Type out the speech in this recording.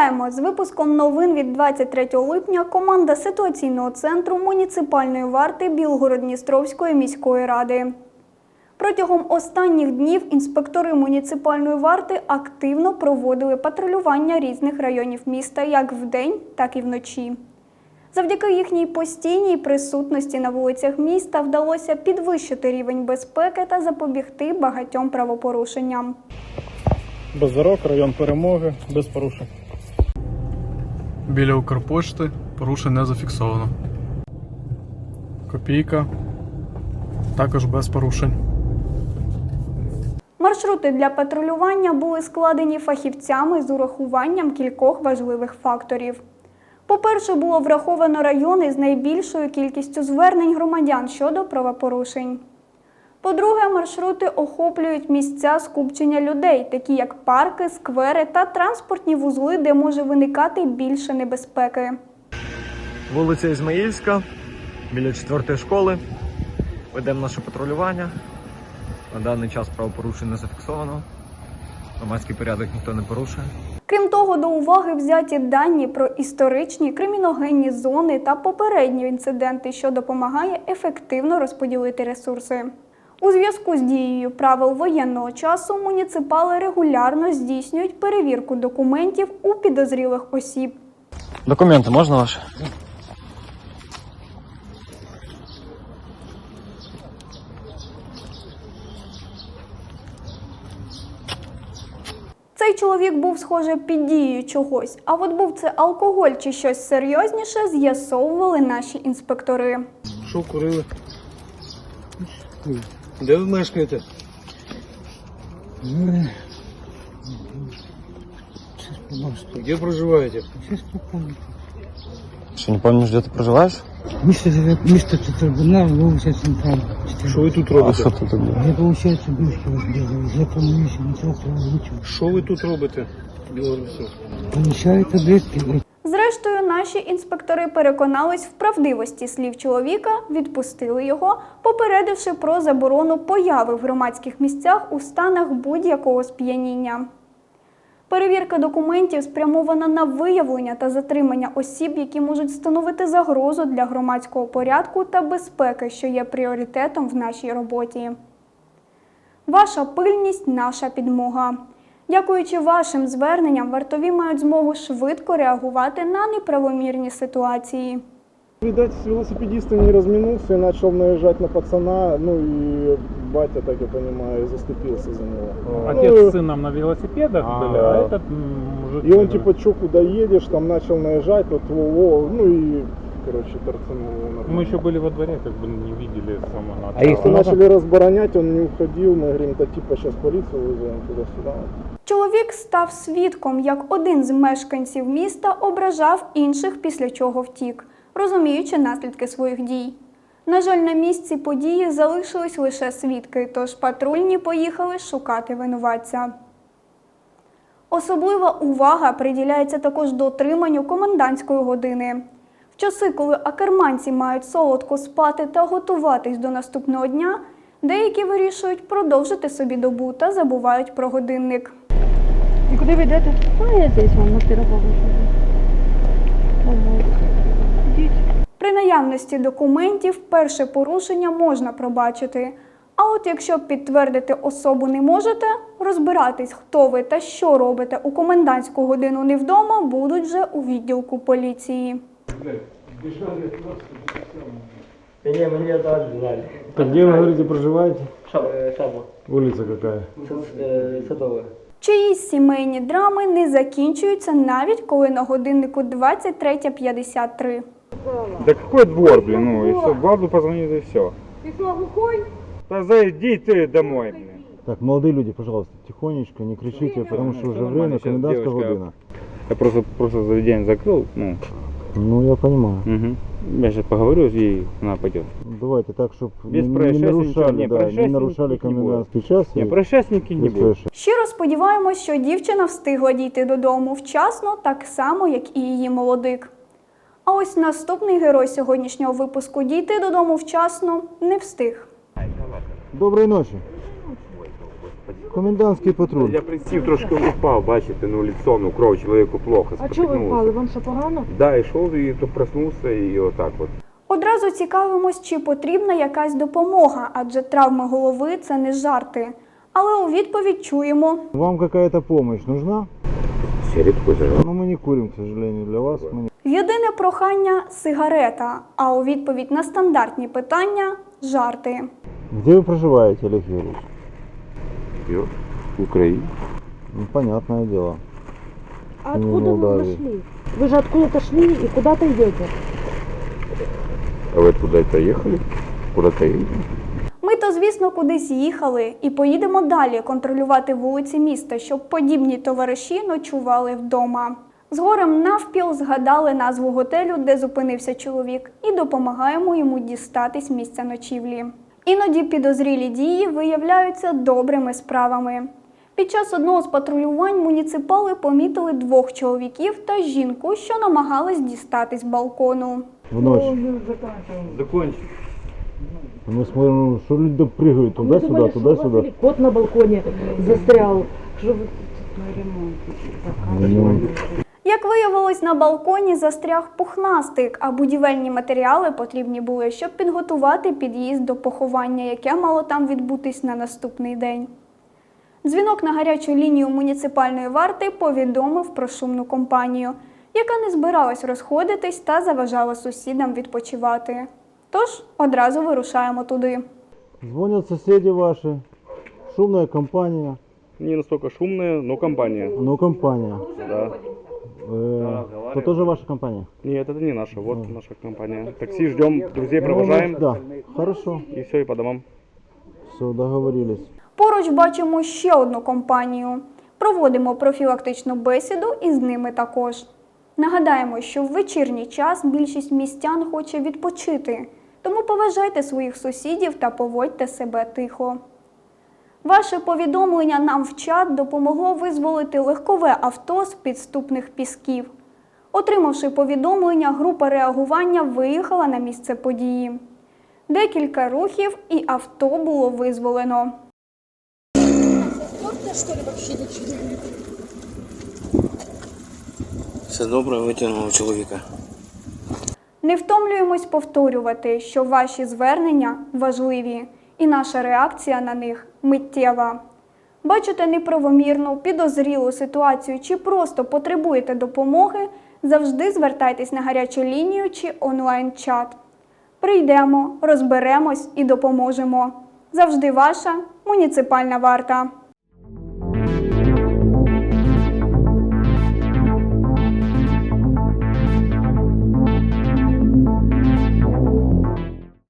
Вітаємо! З випуском новин від 23 липня команда ситуаційного центру муніципальної варти Білгород-Дністровської міської ради. Протягом останніх днів інспектори муніципальної варти активно проводили патрулювання різних районів міста як вдень, так і вночі. Завдяки їхній постійній присутності на вулицях міста вдалося підвищити рівень безпеки та запобігти багатьом правопорушенням. Базарок, район перемоги, без порушень. Біля Укрпошти порушень не зафіксовано. Копійка. Також без порушень. Маршрути для патрулювання були складені фахівцями з урахуванням кількох важливих факторів. По-перше, було враховано райони з найбільшою кількістю звернень громадян щодо правопорушень. По-друге, маршрути охоплюють місця скупчення людей, такі як парки, сквери та транспортні вузли, де може виникати більше небезпеки. Вулиця Ізмаїльська, біля четвертої школи. Ведемо наше патрулювання. На даний час правопорушень не зафіксовано. Громадський порядок ніхто не порушує. Крім того, до уваги взяті дані про історичні криміногенні зони та попередні інциденти, що допомагає ефективно розподілити ресурси. У зв'язку з дією правил воєнного часу муніципали регулярно здійснюють перевірку документів у підозрілих осіб. Документи можна ваші? Цей чоловік був схоже під дією чогось, а от був це алкоголь чи щось серйозніше, з'ясовували наші інспектори. Що курили? Де ви мешкаєте? Где проживаете? Що не пам'ятаєш, де ти проживаєш? Місто живе, місто це трибунал, вулиця Центральна. Що ви тут А робите? що ти тут? Я, виходить, бюшки розбігаю. Я помилюся, нічого вичу. Що ви тут робите? Білорусі? Поміщаю таблетки. Зрештою, наші інспектори переконались в правдивості слів чоловіка, відпустили його, попередивши про заборону появи в громадських місцях у станах будь-якого сп'яніння. Перевірка документів спрямована на виявлення та затримання осіб, які можуть становити загрозу для громадського порядку та безпеки, що є пріоритетом в нашій роботі. Ваша пильність наша підмога. Дякуючи вашим зверненням, вартові мають змогу швидко реагувати на неправомірні ситуації. Видать, велосипедист не разминулся и начал наезжать на пацана. Ну и батя, так я понимаю, заступился за него. Отец Ну, с сыном на велосипедах А, были, а этот м, мужик... И он э, типа, чё, куда едешь, там начал наезжать, вот, во, во, ну и, короче, торцанул его нормально. Мы еще были во дворе, как бы не видели с самого начала. А их Мы начали разборонять, он не уходил, мы говорим, да типа сейчас полицию вызовем туда-сюда. Чоловік став свідком, як один з мешканців міста ображав інших, після чого втік, розуміючи наслідки своїх дій. На жаль, на місці події залишились лише свідки, тож патрульні поїхали шукати винуватця. Особлива увага приділяється також дотриманню комендантської години. Часи, коли акерманці мають солодко спати та готуватись до наступного дня, деякі вирішують продовжити собі добу та забувають про годинник. І куди ви йдете? А я здесь вам на пирогову При наявності документів перше порушення можна пробачити. А от якщо підтвердити особу не можете, розбиратись, хто ви та що робите у комендантську годину не вдома, будуть вже у відділку поліції Не, мне тоже знали. Так где вы говорите проживаете? Э, Шабу. Улица какая? Э, Садовая. Чиїсь сімейні драми не закінчуються навіть коли на годиннику 23.53. Да какой двор, блин, ну и все, бабу позвонит и все. Ты что, глухой? Да зайди ты домой, блин. Так, молодые люди, пожалуйста, тихонечко, не кричите, потому что уже время, Сейчас комендантская девочка- година. Я просто, просто заведение закрыл, ну, Ну, я понимаю. угу. Я сейчас поговорю с ней, она пойдет. Давайте так, чтобы Без не, не происшествий нарушали, ничего, не, да, не происшествий нарушали не комендантский час. Не, и происшествники не без происшествий. Щиро сподіваємось, що дівчина встигла дійти додому вчасно, так само, як і її молодик. А ось наступний герой сьогоднішнього випуску дійти додому вчасно не встиг. Доброй ночи. Комендантский патруль. Я присів, трошки упав, бачите, ну лицо, ну кров, чоловіку плохо. А чого ви спотикнувся. впали? Вам що погано? Да, йшов і то проснувся і отак от. Одразу цікавимось, чи потрібна якась допомога, адже травми голови це не жарти. Але у відповідь чуємо Вам какая-то помощь нужна? Сигаретку зажав. Но мы не курим, к сожалению, для вас. Мы не... єдине прохання сигарета, а у відповідь на стандартні питання жарти. Где вы проживаете, Олег Юрьевич? П'ю. В Україні. Ну, понятное дело. А Ну, откуда вы Молдавии. пришли? Вы же откуда-то шли и куда-то идете. А ви куди-то їхали? Куди-то їдете? Ми то, звісно, кудись їхали і поїдемо далі контролювати вулиці міста, щоб подібні товариші ночували вдома. Згорем навпіл згадали назву готелю, де зупинився чоловік, і допомагаємо йому дістатись місця ночівлі. Іноді підозрілі дії виявляються добрими справами. Під час одного з патрулювань муніципали помітили двох чоловіків та жінку, що намагались дістатись балкону. В ночь. Закончил. Мы смотрим, ну, что люди прыгают А мы туда-сюда, думали, что у вас туда-сюда. или кот на балконе застрял. Что вы... Ну, Як виявилось, на балконі застряг пухнастик, а будівельні матеріали потрібні були, щоб підготувати під'їзд до поховання, яке мало там відбутись на наступний день. Дзвінок на гарячу лінію муніципальної варти повідомив про шумну компанію, яка не збиралась розходитись та заважала сусідам відпочивати. Тож одразу вирушаємо туди. Звонят соседи ваши. Шумная компания. Не настолько шумная, но компания. Ну, компания. Да. Э, это тоже ваша компания? Нет, это не наша, вот наша компания. Такси ждем, друзей провожаем. Да, хорошо. И все, и по домам. Все, договорились. Поруч бачимо ще одну компанію. Проводимо профілактичну бесіду і з ними також. Нагадаємо, що в вечірній час більшість містян хоче відпочити, тому поважайте своїх сусідів та поводьте себе тихо. Ваше повідомлення нам в чат допомогло визволити легкове авто з підступних пісків. Отримавши повідомлення, група реагування виїхала на місце події. Декілька рухів і авто було визволено. Все добре, витягнули чоловіка. Не втомлюємось повторювати, що ваші звернення важливі, і наша реакція на них миттєва. Бачите неправомірну, підозрілу ситуацію чи просто потребуєте допомоги, завжди звертайтесь на гарячу лінію чи онлайн-чат. Прийдемо, розберемось і допоможемо. Завжди ваша муніципальна варта.